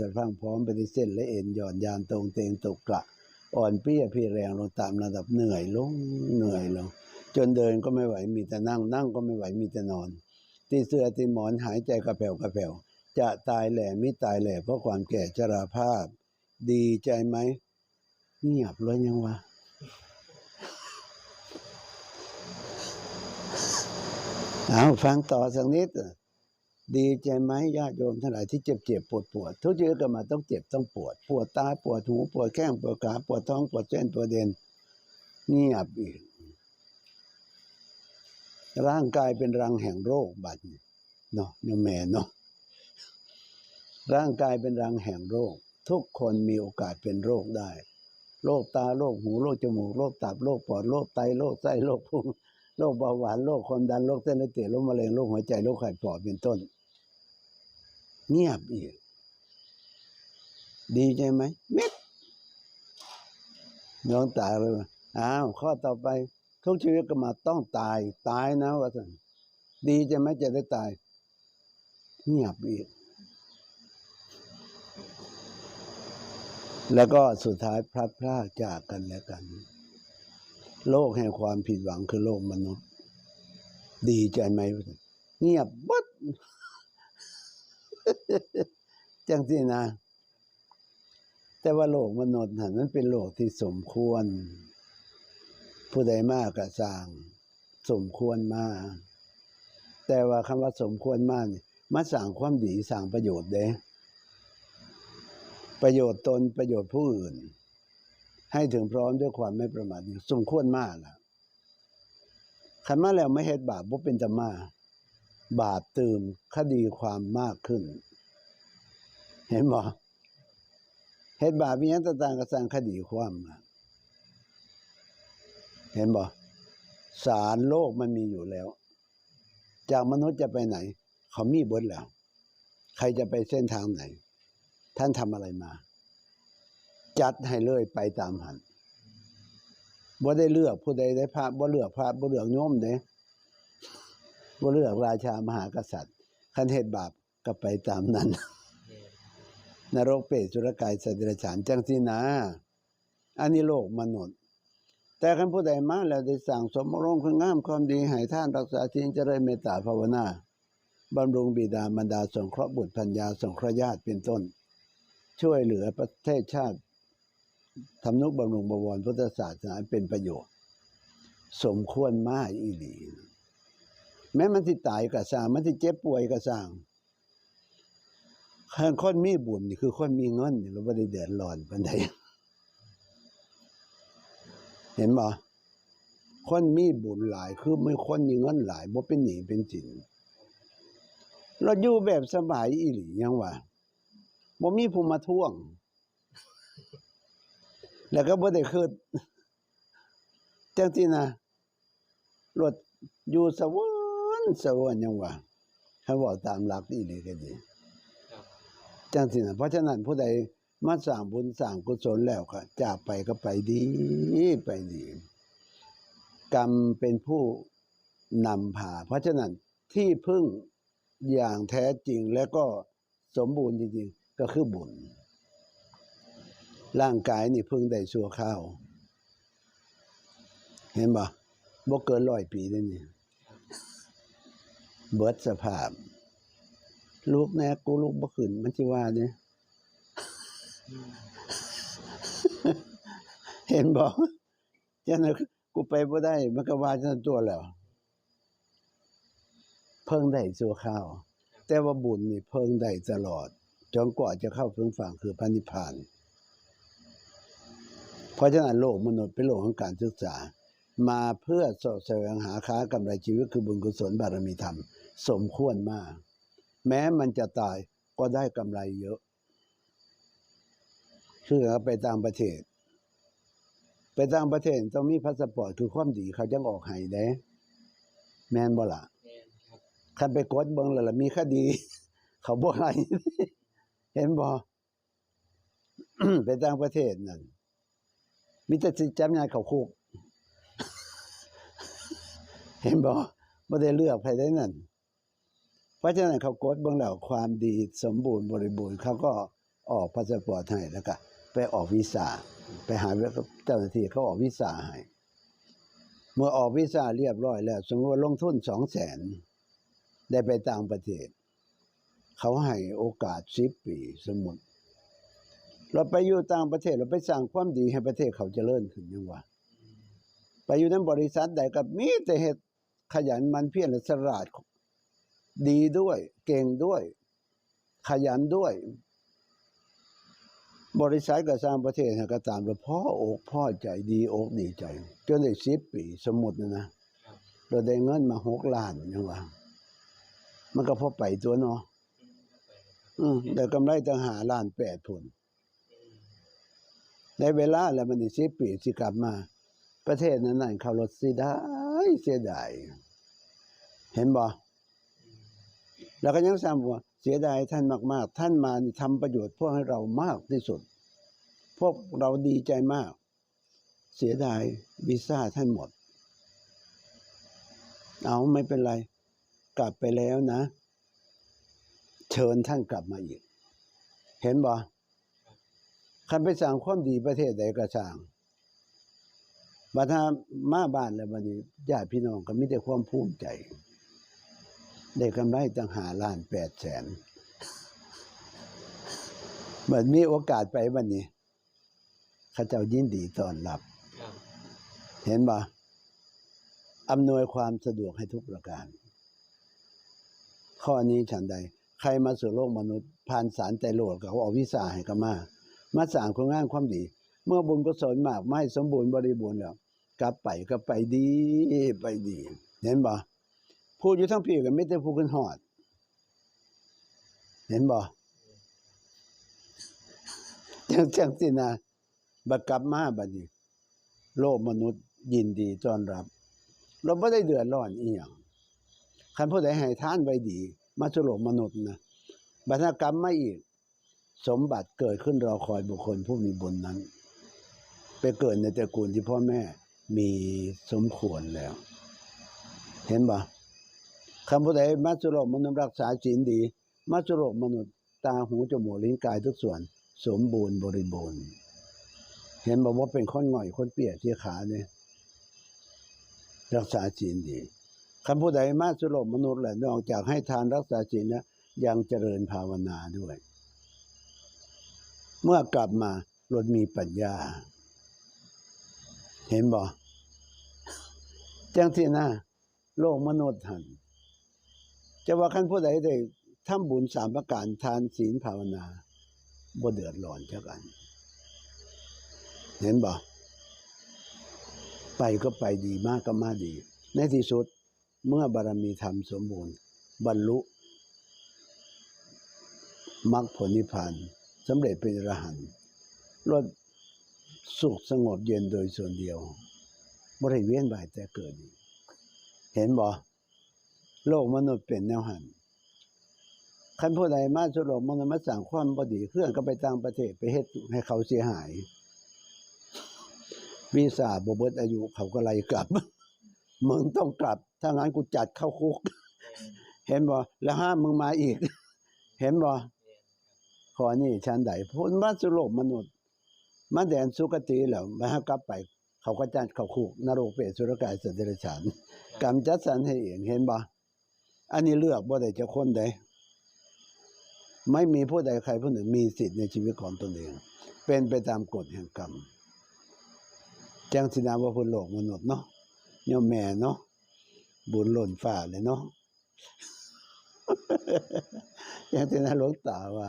จะฟังพร้อมไปที่เส้นและเอ็นหย่อนยานตรงเตงตกกระอ่อนเปี้ยเพียแรงลงตามระดับเหนื่อยลงเหนื่อยลง จนเดินก็ไม่ไหวมีแต่นั่งนั่งก็ไม่ไหวมีแต่นอนตีเสื้อตีหมอนหายใจกระแผ่วกระแผ่วจะตายแหล่ไม่ตายแหล่เพราะความแก่ชราภาพ ดีใจไหมเงียบเลยยังวะเอาฟังต่อสักนิด ดีใจไหมญาติโยมทั้งหลายที่เจ็บเจ็บปวดปวดทุกชีวิตก็มาต้องเจ็บต้องปวด ปวดตาปวดหูปวดแข้งปวดขาปวดท้องปวดเส้นปวดเด่นเงียบอีก ร่างกายเป็นรังแห่งโรคบัดเนาะโยมแม่เนาะร่างกายเป็นรังแห่งโรค ทุกคนมีโอกาสเป็นโรคได้ โรคตาโรคหูโรคจมูกโรคตับโรคปอดโรคไตโรคไส้โรคพุงโรคเบาหวานโรคความดันโรคเส้นเลือดตีบโรคมะเร็งโรคหัวใจโรคไข้ปอดเป็นต้น เงียบอีก ดีใจไหมเม็ดน้องตาเลยว่าอ้าวข้อต่อไป ทุกชีวิตก็มาต้องตาย ตายนะว่าสันดีใจไหมจะได้ตาย เงียบอีก แล้วก็สุดท้ายพลัดพรากจากกันและกัน โลกแห่งความผิดหวังคือโลกมนุษย์ ดีใจไหมวะสันเงียบบัด จังสินะ แต่ว่าโลกมนุษย์หันมันเป็นโลกที่สมควร ผู้ใดมากก็สร้าง สมควรมาแต่ว่าคำว่าสมควรมากนี่มาสั่งความดีสั่งประโยชน์เด้ประโยชน์ตนประโยชน์ผู้อื่น ให้ถึงพร้อมด้วยความไม่ประมาทสมควรมากล่ะคันมาแล้วไม่เฮ็ดบาปบ่เป็นจะมา บาปตื่มคดีความมากขึ้น เห็นบ่เฮ็ดบาปมีหยังต่างๆก็สร้างคดีความล่ะเห็นบ่ศาลโลกมันมีอยู่แล้ว จากมนุษย์จะไปไหน เขามีบดแล้ว ใครจะไปเส้นทางไหน ท่านทำอะไรมา จัดให้เลยไปตามหันบ่ได้เลือกผู้ใดได้พระบ่เลือกพระบ่เลือกโยมเด้ บ่เลือกราชามหากษัตริย์คันเฮ็ดบาปก็ไปตามนั้น นรกเปรตสุรกายสัตว์เดรัจฉานจังสินะอันนี้โลกมนุษย์ แต่คันผู้ใดมาแล้วได้สั่งสมรมคุณงามความดีให้ท่านรักษาศีลเจริญเมตตาภาวนาบำรุงบิดามารดาสงเคราะห์บุตรพัญญาสงเคราะห์ญาติเป็นต้น ช่วยเหลือประเทศชาติทำนุบำรุงบวรพุทธศาสนาเป็นประโยชน์ สมควรมากอีหลี แม้มันที่ตายก็สร้าง มันที่เจ็บป่วยก็สร้างคนมีบุญนี่คือคนมีเงินเราไม่ได้เดือดร้อนปานใดเห็นบ่คนมีบุญหลายคือไม่คนมีเงินหลายบ่เป็นหนี้เป็นสินเราอยู่แบบสบายอีหลียังว่าบ่มีผู้มาท่วง แล้วก็บ่ได้คิดจังซี่นะรถอยู่สวร รค์สวรรค์ยังว่าถ้าบอกตามหลักอีหลีก็ดีครับจังสินะเพราะฉะนั้นผู้ใดมาสร้างบุญสร้างกุศลแล้วก็จากไปก็ไปดีไปดีกรรมเป็นผู้นำพาเพราะฉะนั้นที่พึ่งอย่างแท้จริงและก็สมบูรณ์จริงๆ ก็คือบุญ ร่างกายนี่พึ่งได้ชั่วข้าว เห็นบ่บ่เกินร้อยปีนี่นี่ เบิดสภาพ ลูกแน่กูลูกบ่ขึ้นมันสิว่าเนี่ยเห็นบอกจันนกูไปบ่ได้ มันก็ว่าจันตัวแล้ว เพิ่งได้ชั่วข้าว แต่ว่าบุญนี่เพิ่งได้ตลอดจนกว่าจะเข้าถึงฝั่งคือพระนิพพาน เพราะฉะนั้นโลกมนุษย์เป็นโลกของการศึกษา มาเพื่อเสาะแสวงหาค้ากำไรชีวิตคือบุญกุศลบารมีธรรม สมควรมาก แม้มันจะตายก็ได้กำไรเยอะคือเอาไปต่างประเทศ ไปต่างประเทศต้องมีพาสปอร์ตคือความดีเขาจังออกให้เด้แม่นบ่ล่ะแม่นครับคันไปกดเบิ่งแล้วล่ะมีคดี เขาบ่ให้เห็นบ่ไปต่างประเทศนั่นมีแต่สิจำยายเขาคุก เห็นบ่บ่ได้เลือกไผได้นั่น เพราะฉะนั้นเขากดเบิ่งแล้วความดีสมบูรณ์บริบูรณ์เขาก็ออกพาสปอร์ตให้แล้วก็ไปออกวีซ่าไปหาเจ้าหน้าที่เขาออกวีซ่าให้เมื่อออกวีซ่าเรียบร้อยแล้ว สมมติว่าลงทุนสองแสนได้ไปต่างประเทศ เขาให้โอกาสสิบปีสมมติเราไปอยู่ต่างประเทศเราไปสร้างความดีให้ประเทศเขาเจริญขึ้นยังวะไปอยู่ในบริษัทใดกับมีแต่เหตุ ขยันมันเพียรและสลาดดีด้วย เก่งด้วย ขยันด้วย บริษัทก็สร้างประเทศก็ตามแล้วพ่ออกพ่อใจดีอกดีใจ จนได้สิบปีสมมุตินะนะเราได้เงินมาหกล้านยังวะมันก็พอไปตัวเนาะอืมได้กำไรตั้งหาล้านแปดผลได้เวลาแล้วมันอีสิบปีสิกลับมา ประเทศนั้นนั่นเขารถสียดา ยเสียดาย เห็นบ่แล้วก็ยังซ้ำว่าเสียดายท่านมาก ๆ ท่านมานี่ทำประโยชน์พวกให้เรามากที่สุด พวกเราดีใจมาก เสียดายวีซ่าท่านหมด เอาไม่เป็นไร กลับไปแล้วนะ เชิญท่านกลับมาอีก เห็นบ่คันไปสร้างความดีประเทศใดก็สร้าง บัดถ้ามาบ้านแล้วบัดนี้ญาติพี่น้องก็มีแต่ความภูมิใจ ได้กำไรตั้งหาล้านแปดแสนบัดมีโอกาสไปบัดนี้ข้าเจ้ายินดีต้อนรับครับเห็นบ่อำนวยความสะดวกให้ทุกประการ ข้อนี้ฉันใด ใครมาสู่โลกมนุษย์ผ่านสารใจโลดกับเขาเอาวิสาให้ก็มา มาสร้างคุณงามความดี เมื่อบุญกุศลมากไม่สมบูรณ์บริบูรณ์แล้ว กลับไปก็ไปดีไปดี เห็นบ่พูดอยู่ทั้งพี่ก็ไม่ได้พูดขึ้นหอด เห็นบ่จังจังสินะบัดกลับมาบัดนี้โลกมนุษย์ยินดีต้อนรับ เราไม่ได้เดือดร้อนอีหยังคันผู้ใดให้ท่านไว้ดี มาสู่โลกมนุษย์นะบัดนากรรมมาอีก สมบัติเกิดขึ้นรอคอยบุคคลผู้มีบุญนั้น ไปเกิดในตระกูลที่พ่อแม่ มีสมควรแล้ว เห็นปะคำพูดใดมาสุโลกมนุษย์รักษาศีลดีมาสุโลกมนุษย์ตาหูจมูกลิ้นกายทุกส่วน สมบูรณ์บริบูรณ์ เห็นบอกว่าเป็นคนง่อยคนเปียกที่ขาเนี่ยรักษาศีลดีคำพูดใดมาสุโลกมนุษย์แหละนอกจากให้ทานรักษาศีลแล้วยังเจริญภาวนาด้วย เมื่อกลับมาลดมีปัญญา เห็นบ่จังที่นะโลกมนุษย์หันจะว่าขั้นผู้ใดได้ทำบุญสามประการทานศีลภาวนาบ่เดือดร้อนเท่ากัน เห็นบ่ไปก็ไปดีมากก็มาดี ในที่สุดเมื่อบารมีธรรมสมบูรณ์ บรรลุมรรคผลนิพพานสำเร็จเป็นอรหันต์รด สุขสงบเย็นโดยส่วนเดียวบริเวียนบ่ายแต่เกิด เห็นบ่โลกมนุษย์เป็นแนวหันคันผู้ใดมาสุโลกมนุษย์มาสั่งความบดีเคลื่อนก็ไปต่างประเทศไปเฮ็ดให้เขาเสียหาย วีซ่าบเบิดอายุเขาก็ไล่กลับมึงต้องกลับ ถ้างั้นกูจัดเข้าคุก เห็นบ่แล้วห้ามมึงมาอีก เห็นบ่ขอนี่ชั้นใดพ้นมาสุโลกมนุษย์ มาแดนสุคติแล้วมาหากลับไป เขาก็จัดเขาคุกนรกเปรตสุรกายสัตว์เดรัจฉานกรรมจัดสรรให้เองเห็นบ่อันนี้เลือกบ่ได้จะคนใดไม่มีผู้ใดใครผู้หนึ่งมีสิทธิ์ในชีวิตของตนเอง เป็นไปตามกฎแห่งกรรมจังสินาว่าพุนโลกมนุษย์เนาะโยมแม่เนาะบุญหล่นฝ่าเลยเนาะอย่างที่นาหลวงตาว่า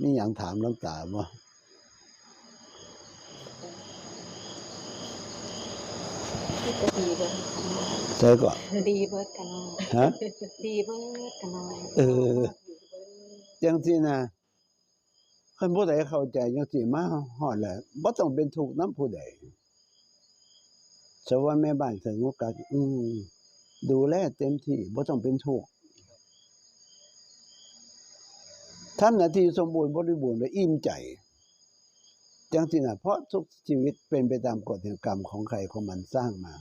มีอย่างถามหลวงตาบ่า ก็ดีเบิดใช่ก่อน ดีเบิดกันหน่อยฮะ ดีเบิดกันหน่อยเออ จังที่นะคนผู้ใดเข้าใจจังสิมาฮอดแล้วบ่ต้องเป็นทุกข์นํผู้ใดสว่าแม่บ้านสงบกัดอืมดูแลเต็มที่บ่ต้องเป็นทุกข์ทำหน้าที่สมบูรณ์บริบูรณ์และอิ่มใจ จังที่นะเพราะทุกชีวิตเป็นไปตามกฎแห่งกรรมของใครของมันสร้างมา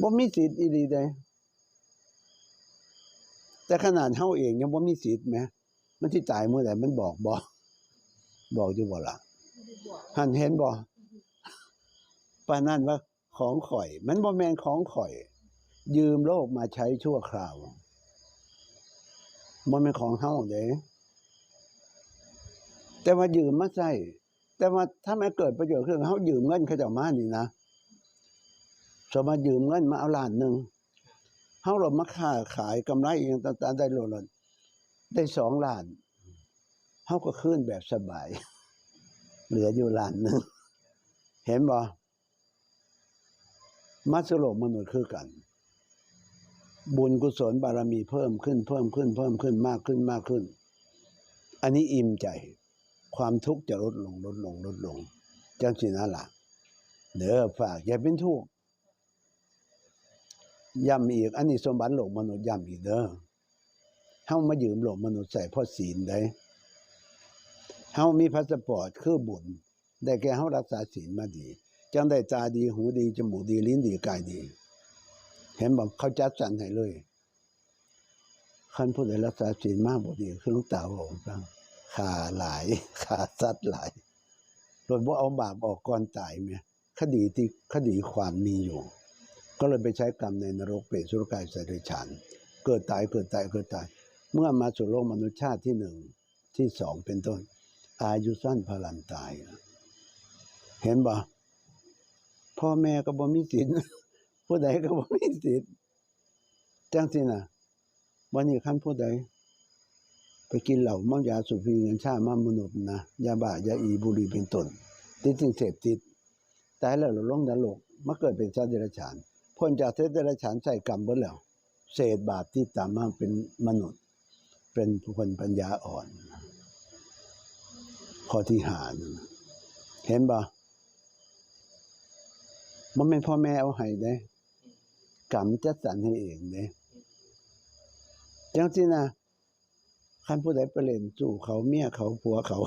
บ่มีสิทธิ์อีหลีใดแต่ขนาดเฮาเองยังบ่มีสิทธิ์แหมมันที่ตายเมื่อไหร่มันบอกบอกบอกอยู่บ่ล่ะหันเห็นบ่ปานั่นว่าของข่อย มันบ่แมนของข่อย ยืมโลกมาใช้ชั่วคราวมันเป็นของเฮาเด้แต่ว่ายืมมาใช้ แต่ว่าถ้าไม่เกิดประโยชน์ขึ้นเฮายืมเงินเขาจ้ามานี่นะสมมติยืมเงินมาเอาล้านหนึ่งเฮาเรามาค้าขายกำไรอย่างต่างๆได้โลละได้สองล้านเฮาก็คืนแบบสบาย เหลืออยู่ล้านหนึ่งเห็นบ่มัสโลมนุษย์คือกัน บุญกุศลบารมีเพิ่มขึ้น เพิ่มขึ้น เพิ่มขึ้นมากขึ้นมากขึ้น อันนี้อิ่มใจ ความทุกข์จะลดลงลดลงลดลงจังสินะล่ะเด้อฝากอย่าเป็นทุกข์ย้ำอีก อันนี้สมบัติโลกมนุษย์ย้ำอีกเด้อเฮามายืมโลกมนุษย์ใส่พ่อศีลได้เฮามีพาสปอร์ตคือบุญ ได้แก่เฮารักษาศีลมาดี จังได้ตาดีหูดีจมูกดีลิ้นดีกายดี เห็นบอกเขาจัดสรรให้เลยคันผู้ใดรักษาศีลมากบ่ดีคือลูกตาบอกฟัง ขาหลาย ขาสัตว์หลายโดยว่าเอาบาปออกก่อนตายไหมคดีที่คดีความมีอยู่ ก็เลยไปใช้กรรมในนรกเปรตสุรกายสัตว์เดรัจฉานเกิดตายเกิดตายเกิดตาย เมื่อมาสู่โลกมนุษยชาติที่หนึ่งที่สองเป็นต้น อายุสั้นพลันตาย เห็นบ่พ่อแม่ก็บ่มีศีลผู้ใดก็บ่มีสิทธิ์จังสินะวันนี้คันผู้ใด ไปกินเหล้าเมายาสูบบุหรี่เงินชามามนุษย์นะยาบ้ายาอีบุหรี่เป็นต้นติดสิ่งเสพติดตายแล้วเราลงนรกมาเกิดเป็นสัตว์เดรัจฉานพ้นจากสัตว์เดรัจฉานใส่กรรมเบิดแล้วเศษบาปที่ตามมาเป็นมนุษย์ เป็นผู้คนปัญญาอ่อนข้อที่หานะเห็นบ่มันเป็นพ่อแม่เอาให้เด้กรรมจัดสรรให้เองเด้จังสินะ ขั้นผู้ใดไปเล่นจู่เขาเมียเขาผัวเขา